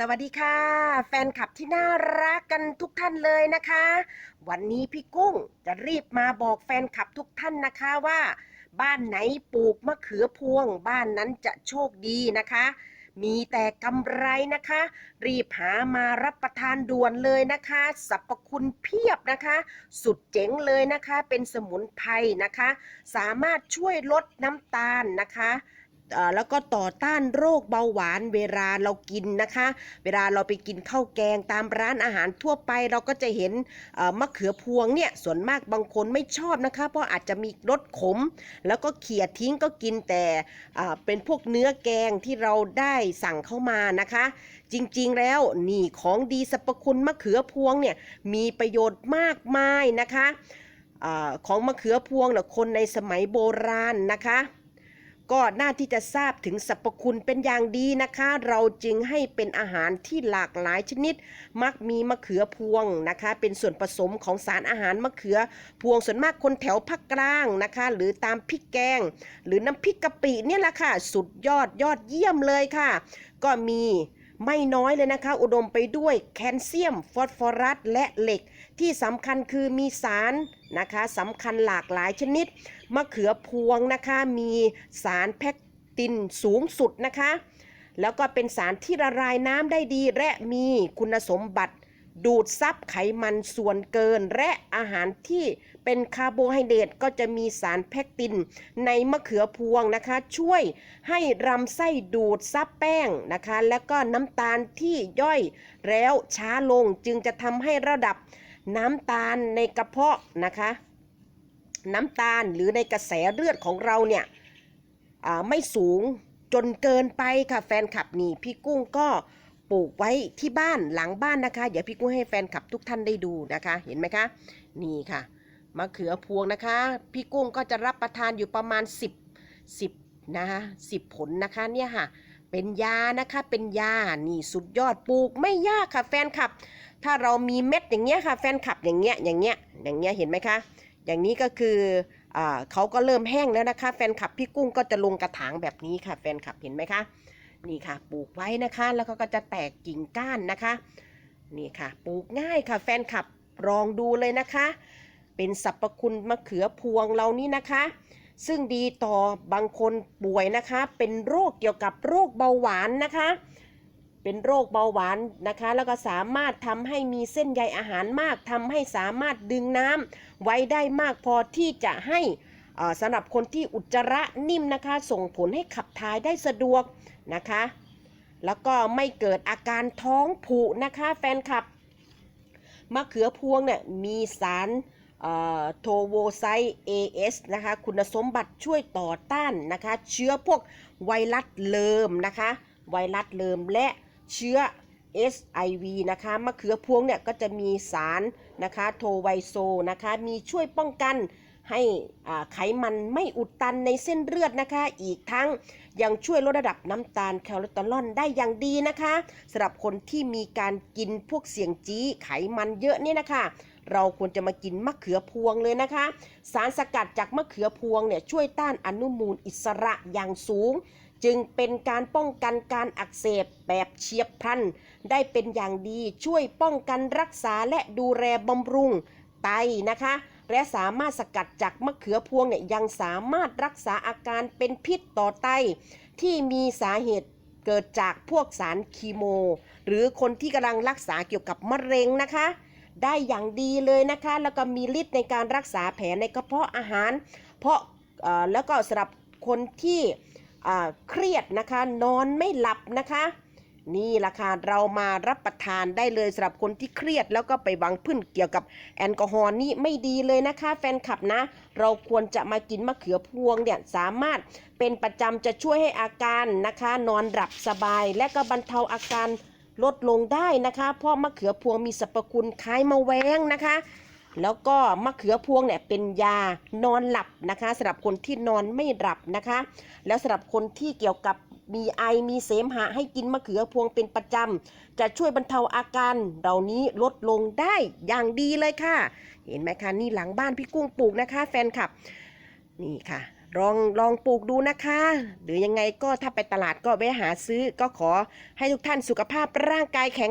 สวัสดีค่ะ แฟนคลับที่น่ารักกันทุกท่านเลยนะคะ วันนี้พี่กุ้งจะรีบมาบอกแฟนคลับทุกท่านนะคะว่า บ้านไหนปลูกมะเขือพวง บ้านนั้นจะโชคดีนะคะ มีแต่กำไรนะคะ รีบหามารับประทานด่วนเลยนะคะสรรพคุณเพียบนะคะ สุดเจ๋งเลยนะคะ เป็นสมุนไพรนะคะ สามารถช่วยลดน้ำตาลนะคะ แล้วก็ต่อต้านโรคเบาหวานเวลาเรากินนะคะ เวลาเราไปกินข้าวแกงตามร้านอาหารทั่วไป เราก็จะเห็นมะเขือพวงเนี่ยส่วนมากบางคนไม่ชอบนะคะ เพราะอาจจะมีรสขม แล้วก็เขี่ยทิ้งก็กินแต่เป็นพวกเนื้อแกงที่เราได้สั่งเข้ามานะคะ จริงๆแล้วนี่ของดีสรรพคุณมะเขือพวงเนี่ยมีประโยชน์มากมายนะคะอของมะเขือพวงเนี่ยคนในสมัยโบราณนะคะ ก็น่าที่จะทราบถึงสรรพคุณเป็นอย่างดีนะคะ เราจึงให้เป็นอาหารที่หลากหลายชนิด มักมีมะเขือพวงนะคะ เป็นส่วนผสมของสารอาหารมะเขือพวงส่วนมากคนแถวภาคกลางนะคะ หรือตามพริกแกง หรือน้ำพริกกะปิเนี่ยแหละค่ะ สุดยอดยอดเยี่ยมเลยค่ะ ก็มี ไม่น้อยเลยนะคะ อุดมไปด้วยแคลเซียม ฟอสฟอรัส และเหล็ก ที่สำคัญคือมีสารนะคะสำคัญหลากหลายชนิด มะเขือพวงนะคะมีสารแพคตินสูงสุดนะคะ แล้วก็เป็นสารที่ละลายน้ำได้ดี และมีคุณสมบัติ ดูดซับไขมันส่วนเกิน และอาหารที่เป็นคาร์โบไฮเดรตก็จะมีสารแพคติน ในมะเขือพวงนะคะ ช่วยให้ลำไส้ดูดซับแป้งนะคะ แล้วก็น้ำตาลที่ย่อยแล้วช้าลงจึงจะทำให้ระดับน้ำตาลในกระเพาะนะคะ น้ำตาลหรือในกระแสเลือดของเราเนี่ยไม่สูงจนเกินไปค่ะแฟนคลับนี่พี่กุ้งก็ ปลูกไว้ที่บ้านหลังบ้านนะคะ เดี๋ยวพี่กุ้งให้แฟนคลับทุกท่านได้ดูนะคะ เห็นไหมคะ นี่ค่ะมะเขือพวงนะคะ พี่กุ้งก็จะรับประทานอยู่ประมาณ 10 10นะคะ10 ผลนะคะเนี่ยค่ะ เป็นยานะคะเป็นยานี่สุดยอดปลูกไม่ยากค่ะแฟนคลับ ถ้าเรามีเม็ดอย่างเงี้ยค่ะ แฟนคลับอย่างเงี้ยอย่างเงี้ยอย่างเงี้ยเห็นไหมคะ อย่างนี้ก็คืออเขาก็เริ่มแห้งแล้วนะคะ แฟนคลับพี่กุ้งก็จะลงกระถางแบบนี้ค่ะ แฟนคลับเห็นไหมคะ นี่ค่ะ ปลูกไว้นะคะ แล้วก็จะแตกกิ่งก้านนะคะ นี่ค่ะ ปลูกง่ายค่ะแฟนคลับลองดูเลยนะคะ เป็นสรรพคุณมะเขือพวงเรานี่นะคะ ซึ่งดีต่อบางคนป่วยนะคะ เป็นโรคเกี่ยวกับโรคเบาหวานนะคะ เป็นโรคเบาหวานนะคะ แล้วก็สามารถทำให้มีเส้นใยอาหารมากทำให้สามารถดึงน้ำไว้ได้มากพอที่จะให้สำหรับคนที่อุจจาระนิ่มนะคะ ส่งผลให้ขับถ่ายได้สะดวก นะคะ แล้วก็ไม่เกิดอาการท้องผูกนะคะแฟนคลับ มะเขือพวงเนี่ยมีสารโทโวไซต์ AS นะคะคุณสมบัติช่วยต่อต้านนะคะเชื้อพวกไวรัสเลิมนะคะไวรัสเลิมและเชื้อ SIV นะคะมะเขือพวงเนี่ยก็จะมีสารนะคะโทไวโซนะคะมีช่วยป้องกัน ให้ไขมันไม่อุดตันในเส้นเลือดนะคะ อีกทั้งยังช่วยลดระดับน้ำตาลแคอเลสเตอรอลได้อย่างดีนะคะสำหรับคนที่มีการกินพวกเสี่ยงจี้ไขมันเยอะเนี่ยนะคะเราควรจะมากินมะเขือพวงเลยนะคะ สารสกัดจากมะเขือพวงเนี่ยช่วยต้านอนุมูลอิสระอย่างสูง จึงเป็นการป้องกันการอักเสบแบบเฉียบพลัน ได้เป็นอย่างดีช่วยป้องกันรักษาและดูแลบำรุงไตนะคะ และสามารถสกัดจากมะเขือพวงเนี่ยยังสามารถรักษาอาการเป็นพิษต่อไต ที่มีสาเหตุเกิดจากพวกสารคีโม หรือคนที่กำลังรักษาเกี่ยวกับมะเร็งนะคะ ได้อย่างดีเลยนะคะ แล้วก็มีฤทธิ์ในการรักษาแผลในกระเพาะอาหาร เพราะแล้วก็สำหรับคนที่เครียดนะคะ นอนไม่หลับนะคะ นี่ละค่ะเรามารับประทานได้เลยสำหรับคนที่เครียด แล้วก็ไปหวังพึ่งเกี่ยวกับแอลกอฮอล์นี่ไม่ดีเลยนะคะแฟนคลับนะ เราควรจะมากินมะเขือพวงเนี่ยสามารถเป็นประจำจะช่วยให้อาการนะคะ นอนหลับสบาย และก็บรรเทาอาการลดลงได้นะคะ เพราะมะเขือพวงมีสรรพคุณคล้ายมะแวงนะคะแล้วก็มะเขือพวงเนี่ยเป็นยานอนหลับนะคะสำหรับคนที่นอนไม่หลับนะคะ แล้วสำหรับคนที่เกี่ยวกับ มีไอมีเสมหะให้กินมะเขือพวงเป็นประจำ จะช่วยบรรเทาอาการเหล่านี้ลดลงได้อย่างดีเลยค่ะ เห็นไหมคะนี่หลังบ้านพี่กุ้งปลูกนะคะ แฟนคลับ นี่ค่ะ ลองลองปลูกดูนะคะ หรือยังไงก็ถ้าไปตลาดก็แวะหาซื้อก็ขอให้ทุกท่านสุขภาพร่างกายแข็ง